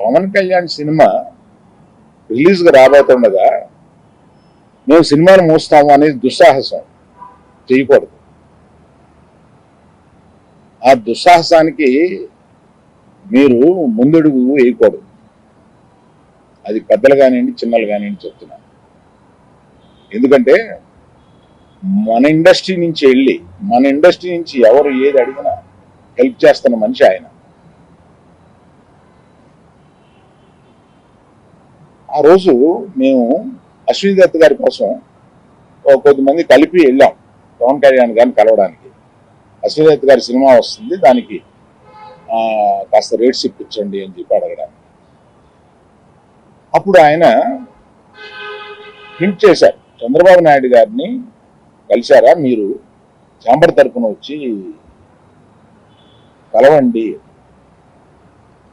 Pawan Kalyan cinema రిలీజ్గా రాబోతుండగా మేము సినిమాను మూస్తాము అనేది దుస్సాహసం. చేయకూడదు. ఆ దుస్సాహసానికి మీరు ముందడుగు వేయకూడదు. అది పెద్దలు కానివ్వండి చిన్నలు కానివ్వండి చెప్తున్నాను ఎందుకంటే మన ఇండస్ట్రీ నుంచి వెళ్ళి మన ఇండస్ట్రీ నుంచి ఎవరు ఏది అడిగినా హెల్ప్ చేస్తున్న మనిషి ఆయన. ఆ రోజు మేము అశ్విని దత్ గారి కోసం కొద్దిమంది కలిపి వెళ్ళాం పవన్ కళ్యాణ్ గారిని కలవడానికి. అశ్విని దత్ గారి సినిమా వస్తుంది దానికి కాస్త రేట్స్ ఇప్పించండి అని చెప్పి అడగడానికి. అప్పుడు ఆయన హింట్ చేశారు చంద్రబాబు నాయుడు గారిని కలిశారా మీరు? చాంబర్ తరపున వచ్చి కలవండి.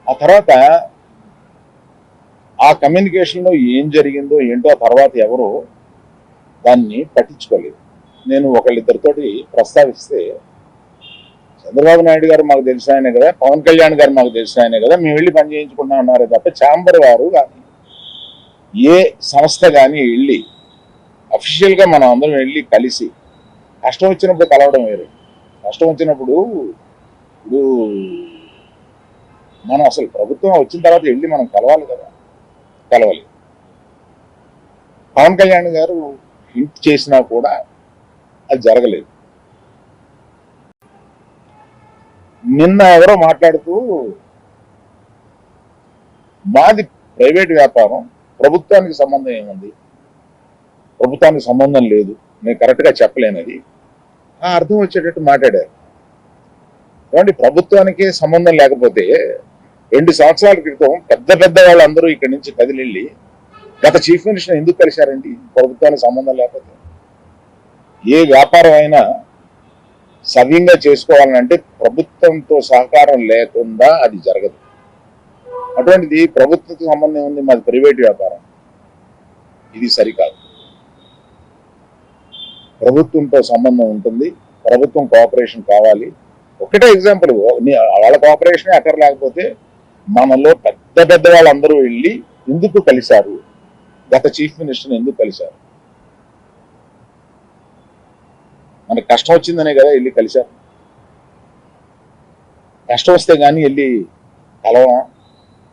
ఆ తర్వాత ఆ కమ్యూనికేషన్లో ఏం జరిగిందో ఏంటో తర్వాత ఎవరు దాన్ని పట్టించుకోలేదు. నేను ఒకళ్ళిద్దరితోటి ప్రస్తావిస్తే చంద్రబాబు నాయుడు గారు మాకు తెలిసిన ఆయనే కదా పవన్ కళ్యాణ్ గారు మాకు తెలిసిన ఆయనే కదా మేము వెళ్ళి పని చేయించుకుంటాం అన్నారే తప్ప ఛాంబర్ వారు కానీ ఏ సంస్థ కానీ వెళ్ళి అఫీషియల్గా మనం అందరం వెళ్ళి కలిసి కష్టం వచ్చినప్పుడు కలవడం వేరు. కష్టం వచ్చినప్పుడు ఇప్పుడు మనం అసలు ప్రభుత్వం వచ్చిన తర్వాత వెళ్ళి మనం కలవాలి కదా. కలవాలి. పవన్ కళ్యాణ్ గారు హింట్ చేసినా కూడా అది జరగలేదు. నిన్న ఎవరో మాట్లాడుతూ మాది ప్రైవేట్ వ్యాపారం ప్రభుత్వానికి సంబంధం ఏముంది? ప్రభుత్వానికి సంబంధం లేదు. నేను కరెక్ట్గా చెప్పలేనది ఆ అర్థం వచ్చేటట్టు మాట్లాడారు. కాబట్టి ప్రభుత్వానికి సంబంధం లేకపోతే రెండు సంవత్సరాల క్రితం పెద్ద పెద్ద వాళ్ళందరూ ఇక్కడి నుంచి కదిలిళ్ళి గత చీఫ్ మినిస్టర్ ఎందుకు కలిశారండి? ప్రభుత్వానికి సంబంధం లేకపోతే. ఏ వ్యాపారం అయినా సవ్యంగా చేసుకోవాలంటే ప్రభుత్వంతో సహకారం లేకుండా అది జరగదు. అటువంటిది ప్రభుత్వతో సంబంధం ఉంది మాది ప్రైవేట్ వ్యాపారం. ఇది సరికాదు. ప్రభుత్వంతో సంబంధం ఉంటుంది. ప్రభుత్వం కోఆపరేషన్ కావాలి. ఒకటే ఎగ్జాంపుల్ వాళ్ళ కోఆపరేషనే అక్కడ లేకపోతే మనలో పెద్ద పెద్ద వాళ్ళందరూ వెళ్ళి ఎందుకు కలిశారు? గత చీఫ్ మినిస్టర్ ఎందుకు కలిశారు? మనకు కష్టం వచ్చిందనే కదా వెళ్ళి కలిశారు. కష్టం వస్తే కానీ వెళ్ళి కలవా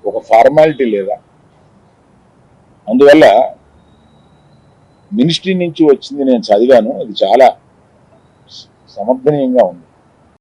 ఒక ఫార్మాలిటీ లేదా? అందువల్ల మినిస్ట్రీ నుంచి వచ్చింది నేను చదివాను. అది చాలా సమర్థనీయంగా ఉంది.